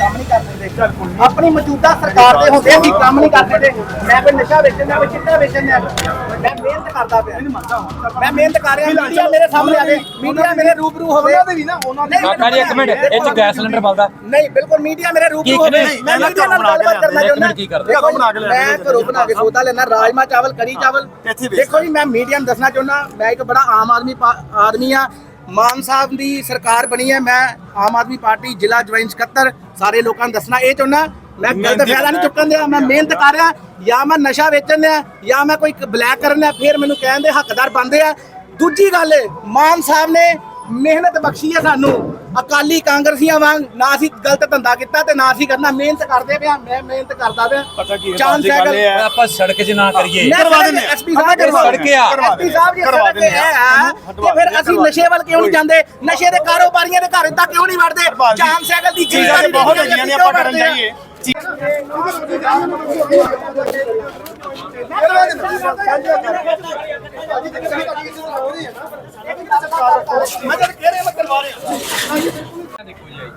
ਕੰਮ ਨਹੀਂ ਕਰਦੇ ਦੇ ਆਪਣੀ ਮੌਜੂਦਾ ਸਰਕਾਰ ਦੇ ਹੁੰਦੇ ਅਸੀਂ ਕੰਮ ਨਹੀਂ ਕਰਦੇ ਦੇ ਮੈਂ ਕੋਈ ਨਸ਼ਾ ਵੇਚਣ ਦਾ ਕੋਈ ਚਿੱਟਾ ਵੇਚਣ ਦਾ। ਮੈਂ ਮਿਹਨਤ ਕਰਦਾ ਪਿਆ। ਮੈਂ ਮਿਹਨਤ ਕਰ ਰਿਹਾ। ਮੀਡੀਆ ਮੇਰੇ ਸਾਹਮਣੇ ਆ ਗਏ ਮੀਡੀਆ ਮੇਰੇ ਰੂਬਰੂ ਹੋਵੇ। ਉਹਨਾਂ ਦੇ ਵੀ ਨਾ ਉਹਨਾਂ ਦੇ ਕਾਕਾ ਜੀ ਇੱਕ ਮਿੰਟ। ਇਹ ਚ ਗੈਸ ਸਿਲੰਡਰ ਬਲਦਾ। ਨਹੀਂ ਬਿਲਕੁਲ ਮੀਡੀਆ ਮੇਰੇ ਰੂਬਰੂ ਕੀ ਹੋਵੇ। ਕਰੇ? ਮੈਂ ਮੀਡੀਆ ਨਾਲ ਗੱਲਬਾਤ ਕਰਨਾ ਚਾਹੁੰਦਾ ਕੀ ਕਰਦੇ? ਦੇਖੋ ਜੀ, ਮੈਂ ਘਰੋਂ ਬਣਾ ਕੇ ਸੌਦਾ ਲੈਣਾ ਰਾਜਮਾ ਚਾਵਲ ਕੜੀ ਚਾਵਲ। ਦੇਖੋ ਜੀ ਮੈਂ ਮੀਡੀਆ ਨੂੰ ਦੱਸਣਾ ਚਾਹੁੰਦਾ। ਮੈਂ ਇੱਕ ਬੜਾ ਆਮ ਆਦਮੀ ਆਦਮੀ ਆ। ਮਾਨ ਸਾਹਿਬ ਦੀ ਸਰਕਾਰ ਬਣੀ ਹੈ ਮੈਂ ਆਮ ਆਦਮੀ ਪਾਰਟੀ ਜ਼ਿਲ੍ਹਾ ਜੁਆਇੰਟ ਸਕੱਤਰ ਸਾਰੇ ਲੋਕਾਂ ਨੂੰ ਦੱਸਣਾ ਇਹ ਚਾਹੁੰਦਾ ਮੈਂ ਗਲਤ ਫਾਇਦਾ ਨਹੀਂ ਚੁੱਕਣ ਦਿਆ ਮੈਂ ਮਿਹਨਤ ਕਰ ਰਿਹਾ ਜਾਂ ਮੈਂ ਨਸ਼ਾ ਵੇਚਣ ਦਿਆ ਜਾਂ ਮੈਂ ਕੋਈ ਬਲੈਕ ਕਰਨ ਦਿਆ ਫਿਰ ਮੈਨੂੰ ਕਹਿਣ ਦੇ ਹੱਕਦਾਰ ਬਣਦੇ ਆ। ਦੂਜੀ ਗੱਲ ਮਾਨ ਸਾਹਿਬ ਨੇ ਮਿਹਨਤ ਬਖਸ਼ੀ ਹੈ ਸਾਨੂੰ। ਅਕਾਲੀ ਕਾਂਗਰਸੀਆਂ ਵਾਂਗ ਨਾ ਅਸੀਂ ਗਲਤ ਧੰਦਾ ਕੀਤਾ ਤੇ ਨਾ ਅਸੀਂ ਕਰਨਾ। ਮਿਹਨਤ ਕਰਦੇ ਪਿਆ ਮੈਂ ਮਿਹਨਤ ਕਰਦਾ ਪਿਆ। ਪਤਾ ਕੀ ਹੈ, ਚਾਂਦ ਸਾਈਕਲ। ਆਪਾਂ ਸੜਕ 'ਚ ਨਾ ਕਰੀਏ। ਕਰਵਾ ਦਿੰਦੇ। ਐਸਪੀ ਸਾਹਿਬ ਕਰਵਾ ਸੜਕ ਆ। ਐਸਪੀ ਸਾਹਿਬ ਜੀ ਕਰਵਾ ਸੜਕ ਦਿੰਦੇ ਹੈ। ਆ। ਤੇ ਫਿਰ ਅਸੀਂ ਨਸ਼ੇ ਵੱਲ ਕਿਉਂ ਨਹੀਂ ਜਾਂਦੇ? ਨਸ਼ੇ ਦੇ ਕਾਰੋਬਾਰੀਆਂ ਦੇ ਘਰ ਇਦਾਂ ਕਿਉਂ ਨਹੀਂ ਵੜਦੇ? ਚਾਂਦ ਸਾਈਕਲ ਦੀ ਚੀਜ਼ਾਂ ਤੇ ਬਹੁਤ ਹੈਗੀਆਂ ਨੇ ਆਪਾਂ ਕਰਨ ਜਾਈਏ।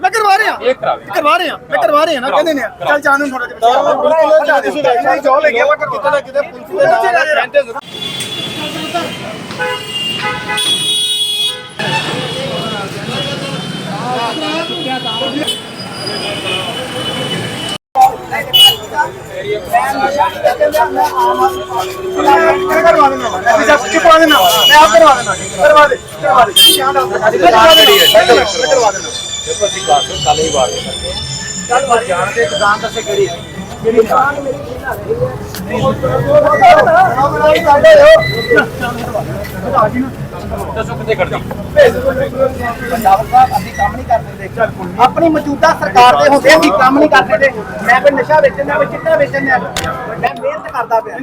ਮੈਂ ਕਰਵਾ ਰਿਹਾ ਇਹ ਕਰਾਵੇ ਕਰਵਾ ਰਹੇ ਆ ਮੈਂ ਕਰਵਾ ਰਹੇ ਆ ਨਾ ਕਹਿੰਦੇ ਨੇ ਚੱਲ ਜਾਣ ਨੂੰ ਥੋੜਾ ਜਿਹਾ ਤੁਸੀਂ ਵੈਸੇ ਜੋ ਲੈ ਗਿਆ ਵਾ ਕਿਤੇ ਨਾ ਕਿਤੇ ਪੁਲਿਸ ਦੇ ਨਾਲ ਰਹਿੰਦੇ ਕਰਵਾ ਦੇਣਾ ਆਪ ਕਰਵਾ ਦੇਣਾ ਕਰਵਾ ਦੇ ਕਰਵਾ ਦੇ। ਧਿਆਨ ਰੱਖ ਕਰਵਾ ਦੇਣਾ ਕਰਵਾ ਦੇਣਾ ਦੇਖੋ ਅਸੀਂ ਕਰ ਦੋ। ਕੱਲ ਹੀ ਵਾਰ ਚੱਲ ਮਾਰ ਜਾਣ ਦੇ ਦੁਕਾਨ ਦੱਸੇ ਕਿਹੜੀ ਕਿਹੜੀ ਦੁਕਾਨ ਮੇਰੀ ਕੀ ਨਾ ਰਹੀ ਦੱਸੋ ਕਿੱਥੇ ਕਰਦੀ ਪੰਜਾਬ ਸਾਹਿਬ ਅਸੀਂ ਕੰਮ ਨਹੀਂ ਕਰਦੇ ਦੇ ਆਪਣੀ ਮੌਜੂਦਾ ਸਰਕਾਰ ਦੇ ਹੁੰਦੇ ਅਸੀਂ ਕੰਮ ਨਹੀਂ ਕਰਦੇ ਮੈਂ ਕੋਈ ਨਸ਼ਾ ਵੇਚਣ ਦਾ ਕੋਈ ਚਿੱਟਾ ਵੇਚਣ ਦਾ। ਮੈਂ ਮਿਹਨਤ ਕਰਦਾ ਪਿਆ।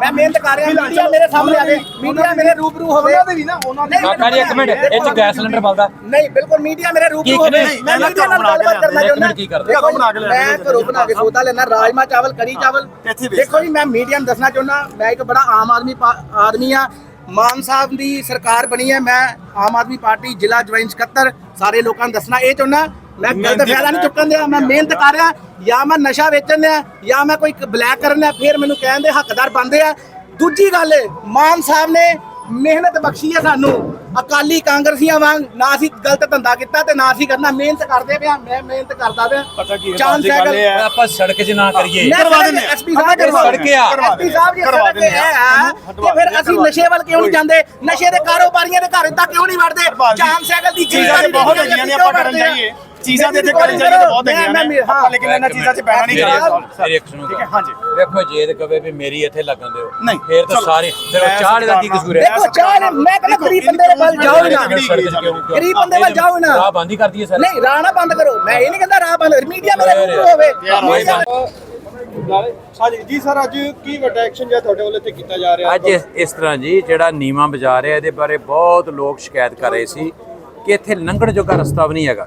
ਮੈਂ ਮਿਹਨਤ ਕਰ ਰਿਹਾ ਮੀਡੀਆ ਮੇਰੇ ਸਾਹਮਣੇ ਆ ਗਏ ਮੀਡੀਆ ਮੇਰੇ ਰੂਬਰੂ ਹੋਵੇ। ਉਹਨਾਂ ਦੇ ਵੀ ਨਾ ਉਹਨਾਂ ਦੇ ਕਾਕਾ ਜੀ ਇੱਕ ਮਿੰਟ ਇਹ ਚ ਗੈਸ ਸਿਲੰਡਰ ਬਲਦਾ। ਨਹੀਂ ਬਿਲਕੁਲ ਮੀਡੀਆ ਮੇਰੇ ਰੂਬਰੂ ਹੋਵੇ? ਮੈਂ ਮੀਡੀਆ ਨਾਲ ਗੱਲਬਾਤ ਕਰਨਾ ਇੱਕ ਚਾਹੁੰਦਾ। ਮਿੰਟ ਕੀ ਕਰਦੇ? ਬਣਾ ਕੇ ਮੈਂ ਘਰੋਂ ਬਣਾ ਕੇ ਸੌਦਾ ਲੈਣਾ ਰਾਜਮਾ ਚਾਵਲ ਕੜੀ ਚਾਵਲ। ਦੇਖੋ ਜੀ ਮੈਂ ਮੀਡੀਆ ਨੂੰ ਦੱਸਣਾ ਚਾਹੁੰਦਾ ਮੈਂ ਇੱਕ ਬੜਾ ਆਮ ਆਦਮੀ ਆਦਮੀ ਆ। ਮਾਨ ਸਾਹਿਬ ਦੀ ਸਰਕਾਰ ਬਣੀ ਹੈ ਮੈਂ ਆਮ ਆਦਮੀ ਪਾਰਟੀ ਜ਼ਿਲ੍ਹਾ ਜੁਆਇੰਟ ਸਕੱਤਰ ਸਾਰੇ ਲੋਕਾਂ ਨੂੰ ਦੱਸਣਾ ਇਹ ਚਾਹੁੰਦਾ ਮੈਂ ਗਲਤ ਫਾਇਦਾ ਨਹੀਂ ਚੁੱਕਣ ਦਿਆ ਮੈਂ ਮਿਹਨਤ ਕਰ ਰਿਹਾ ਜਾਂ ਮੈਂ ਨਸ਼ਾ ਵੇਚਣ ਦਿਆ ਜਾਂ ਮੈਂ ਕੋਈ ਬਲੈਕ ਕਰਨ ਦਿਆ ਫਿਰ ਮੈਨੂੰ ਕਹਿਣ ਦੇ ਹੱਕਦਾਰ ਬਣਦੇ ਆ। ਦੂਜੀ ਗੱਲ ਮਾਨ ਸਾਹਿਬ ਨੇ ਮਿਹਨਤ ਬਖਸ਼ੀ ਹੈ ਸਾਨੂੰ। ਅਕਾਲੀ ਕਾਂਗਰਸੀਆਂ ਵਾਂਗ ਨਾ ਅਸੀਂ ਗਲਤ ਧੰਦਾ ਕੀਤਾ ਤੇ ਨਾ ਅਸੀਂ ਕਰਨਾ। ਮਿਹਨਤ ਕਰਦੇ ਪਿਆ ਮੈਂ ਮਿਹਨਤ ਕਰਦਾ ਪਿਆ। ਪਤਾ ਕੀ ਹੈ, ਚਾਂਦ ਬਾਤ ਦੀ ਗੱਲ ਸਾਈਕਲ। ਆਪਾਂ ਸੜਕ 'ਚ ਨਾ ਕਰੀਏ। ਕਰਵਾ ਦਿੰਦੇ ਆ। ਐਸਪੀ ਸਾਹਿਬ ਕਰਵਾ ਦਿੰਦੇ ਆ। ਐਸਪੀ ਸਾਹਿਬ ਜੀ ਕਰਵਾ ਸੜਕ ਦਿੰਦੇ ਆ। ਹੈ ਤੇ ਫਿਰ ਅਸੀਂ ਨਸ਼ੇ ਵੱਲ ਕਿਉਂ ਨਹੀਂ ਜਾਂਦੇ? ਨਸ਼ੇ ਦੇ ਕਾਰੋਬਾਰੀਆਂ ਦੇ ਘਰ ਇਦਾਂ ਕਿਉਂ ਨਹੀਂ ਵੜਦੇ? ਚਾਂਦ ਸਾਈਕਲ ਦੀ ਚੀਜ਼ਾਂ ਤੇ ਬਹੁਤ ਹੈਗੀਆਂ ਨੇ ਆਪਾਂ ਕਰਨ ਜਾਈਏ। ਚੀਜ਼ਾਂ ਤੇ ਇੱਥੇ ਕਰਨ ਜਾਈਏ ਤਾਂ ਬਹੁਤ ਹੈਗੀਆਂ ਨੇ। ਆਪਾਂ ਲੇਕਿਨ ਇਹਨਾਂ ਚੀਜ਼ਾਂ 'ਚ ਬਹਿਣਾ ਨਹੀਂ ਚਾਹੀਦਾ। ਮੇਰੀ ਇੱਕ ਸੁਣੋ ਠੀਕ ਹੈ, ਹਾਂਜੀ। ਵੇਖੋ ਜੇ ਤੇ ਕਵੇ ਵੀ ਮੇਰੀ ਇੱਥੇ ਲੱਗਣ ਦਿਓ ਨਹੀਂ, ਫੇਰ ਤਾਂ ਚਲੋ। ਸਾਰੇ ਮੈਂ ਚਾਹ ਦਾ ਕੀ ਕਸੂਰ ਹੈ? ਦੇਖੋ ਚਾਹ ਨੇ- ਮੈਂ ਕਹਿੰਦਾ ਗਰੀਬ ਬੰਦੇ ਦੇ ਵੱਲ ਜਾਓ ਨਾ। ਗਰੀਬ ਬੰਦੇ ਵੱਲ ਜਾਓ ਨਾ। ਰਾਹ ਬੰਦ ਹੀ ਕਰਦੀ ਹੈ ਸਰ। ਨਹੀਂ ਰਾਹ ਨਾ ਬੰਦ ਕਰੋ। ਮੈਂ ਇਹ ਨਹੀਂ ਕਹਿੰਦਾ ਰਾਹ ਬੰਦ ਮੀਡੀਆ ਮੇਰੇ ਰੂਬਰੂ ਹੋਵੇ। ਹਾਂਜੀ ਜੀ ਸਰ ਅੱਜ ਕੀ ਵੱਡਾ ਐਕਸ਼ਨ ਜਿਹੜਾ ਤੁਹਾਡੇ ਵੱਲੋਂ ਇੱਥੇ ਕੀਤਾ ਜਾ ਰਿਹਾ? ਅੱਜ ਇਸ- ਤਰ੍ਹਾਂ ਜੀ ਜਿਹੜਾ ਨੀਮਾ ਬਾਜ਼ਾਰ ਹੈ ਇਹਦੇ ਬਾਰੇ ਬਹੁਤ ਲੋਕ ਸ਼ਿਕਾਇਤ ਕਰ ਰਹੇ ਸੀ ਕਿ ਇੱਥੇ ਲੰਘਣ ਜੋਗਾ ਰਸਤਾ ਵੀ ਨਹੀਂ ਹੈਗਾ।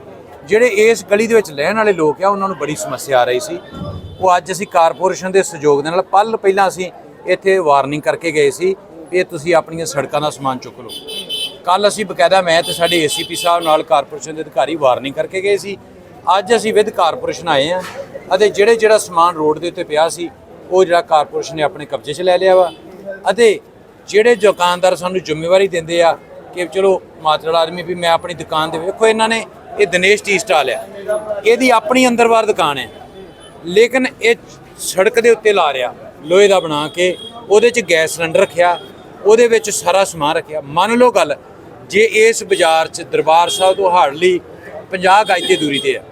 ਜਿਹੜੇ ਇਸ ਗਲੀ ਦੇ ਵਿੱਚ ਰਹਿਣ ਵਾਲੇ ਲੋਕ ਆ, ਉਹਨਾਂ ਨੂੰ ਬੜੀ ਸਮੱਸਿਆ ਆ ਰਹੀ ਸੀ। ਉਹ ਅੱਜ ਅਸੀਂ ਕਾਰਪੋਰੇਸ਼ਨ ਦੇ ਸਹਿਯੋਗ ਦੇ ਨਾਲ ਪਲ ਪਹਿਲਾਂ ਅਸੀਂ ਇੱਥੇ ਵਾਰਨਿੰਗ ਕਰਕੇ ਗਏ ਸੀ ਵੀ ਇਹ ਤੁਸੀਂ ਆਪਣੀਆਂ ਸੜਕਾਂ ਦਾ ਸਮਾਨ ਚੁੱਕ ਲਓ। ਕੱਲ ਅਸੀਂ ਬਕਾਇਦਾ ਮੈਂ ਤੇ ਸਾਡੇ ਏਸੀਪੀ ਸਾਹਿਬ ਨਾਲ ਕਾਰਪੋਰੇਸ਼ਨ ਦੇ ਅਧਿਕਾਰੀ ਵਾਰਨਿੰਗ ਕਰਕੇ ਗਏ ਸੀ। ਅੱਜ ਅਸੀਂ ਵਿਦ ਕਾਰਪੋਰੇਸ਼ਨ ਆਏ ਆ ਅਤੇ ਜਿਹੜੇ ਜਿਹੜਾ ਸਮਾਨ ਰੋਡ ਦੇ ਉੱਤੇ ਪਿਆ ਸੀ, ਉਹ ਜਿਹੜਾ ਕਾਰਪੋਰੇਸ਼ਨ ਨੇ ਆਪਣੇ ਕਬਜ਼ੇ 'ਚ ਲੈ ਲਿਆ ਵਾ। ਅਤੇ ਜਿਹੜੇ ਦੁਕਾਨਦਾਰ ਸਾਨੂੰ ਜ਼ਿੰਮੇਵਾਰੀ ਦਿੰਦੇ ਆ ਕਿ ਚਲੋ ਮਾਤਰਲ ਆਦਮੀ ਵੀ ਮੈਂ ਆਪਣੀ ਦੁਕਾਨ ਦੇ ਵੇਖੋ, ਇਹਨਾਂ ਨੇ ਇਹ ਦਿਨੇਸ਼ ਟੀ ਸਟਾਲ ਹੈ। ਇਹਦੀ ਆਪਣੀ ਅੰਦਰਵਾਰ ਦੁਕਾਨ ਹੈ। ਲੇਕਿਨ ਇਹ ਸੜਕ ਦੇ ਉੱਤੇ ਲਾ ਰਿਆ ਲੋਹੇ ਦਾ ਬਣਾ ਕੇ, ਉਹਦੇ 'ਚ ਗੈਸ ਸਿਲੰਡਰ ਰੱਖਿਆ, ਉਹਦੇ ਵਿੱਚ ਸਾਰਾ ਸਮਾਨ ਰੱਖਿਆ। ਮੰਨ ਲਓ ਗੱਲ, ਜੇ ਇਸ ਬਾਜ਼ਾਰ 'ਚ ਦਰਬਾਰ ਸਾਹਿਬ ਤੋਂ ਹਾਰਡਲੀ 50 ਗਜ ਦੀ ਦੂਰੀ ਤੇ ਆ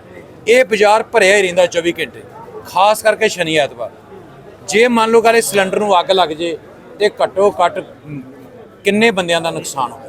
ਇਹ ਬਾਜ਼ਾਰ ਭਰਿਆ ਹੀ ਰਹਿੰਦਾ 24 ਘੰਟੇ। ਖਾਸ ਕਰਕੇ ਸ਼ਨੀ ਐਤਵਾਰ। ਜੇ ਮੰਨ ਲਓ ਗੱਲ, ਇਹ ਸਿਲੰਡਰ ਨੂੰ ਅੱਗ ਲੱਗ ਜੇ, ਤੇ ਘੱਟੋ ਘੱਟ ਕਿੰਨੇ ਬੰਦਿਆਂ ਦਾ ਨੁਕਸਾਨ ਹੋਵੇ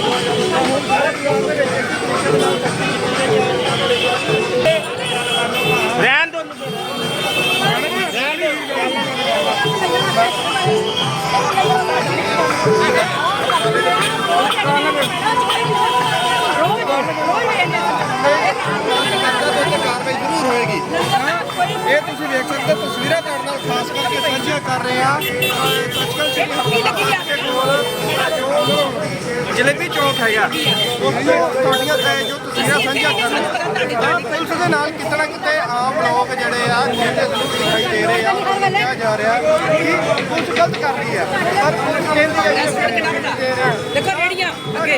ਵੇਖ ਸਕਦੇ ਤਸਵੀਰਾਂ ਤੁਹਾਡੇ ਨਾਲ ਖਾਸ ਕਰਕੇ ਸਾਂਝੀਆਂ ਕਰ ਰਹੇ ਆ। ਜਲੇਬੀ ਚੌਕ ਹੈਗਾ ਉੱਥੇ ਤੁਹਾਡੀਆਂ ਇਹ ਜੋ ਤਸਵੀਰਾਂ ਸਾਂਝੀਆਂ ਕਰ ਰਹੇ ਆ ਪੁਲਿਸ ਦੇ ਨਾਲ ਕਿਤਨਾ ਕਿਤੇ ਆਮ ਲੋਕ ਜਿਹੜੇ ਆ ਜਿਹੜੇ ਜ਼ਰੂਰ ਦਿਖਾਈ ਦੇ ਰਹੇ ਆ ਕਿਹਾ ਜਾ ਰਿਹਾ ਕਿ ਪੁਲਿਸ ਗਲਤ ਕਰ ਰਹੀ ਹੈ। ਪਰ ਪੁਲਿਸ ਕਹਿੰਦੀ ਹੈ ਦੇਖੋ ਰੇੜੀਆਂ ਅੱਗੇ।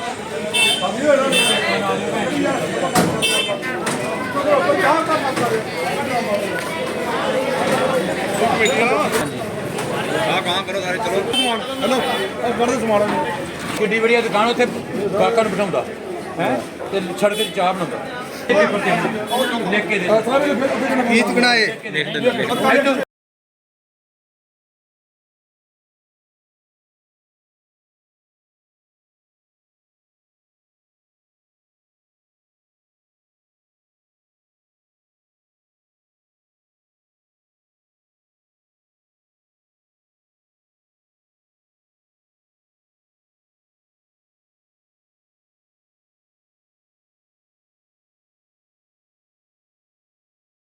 ਆ ਕਾਂ ਸਮਾਨ ਕਿੱਡੀ ਵਧੀਆ ਦੁਕਾਨ ਉੱਥੇ ਗਾਹਕਾਂ ਨੂੰ ਬਿਠਾਉਂਦਾ ਹੈ ਤੇ ਛੜ ਕੇ ਚਾਹ ਬਣਾਉਂਦਾ ਲਿਖ ਕੇ ਦੇ ਇਹ ਚੁਕਣਾ ਇਹ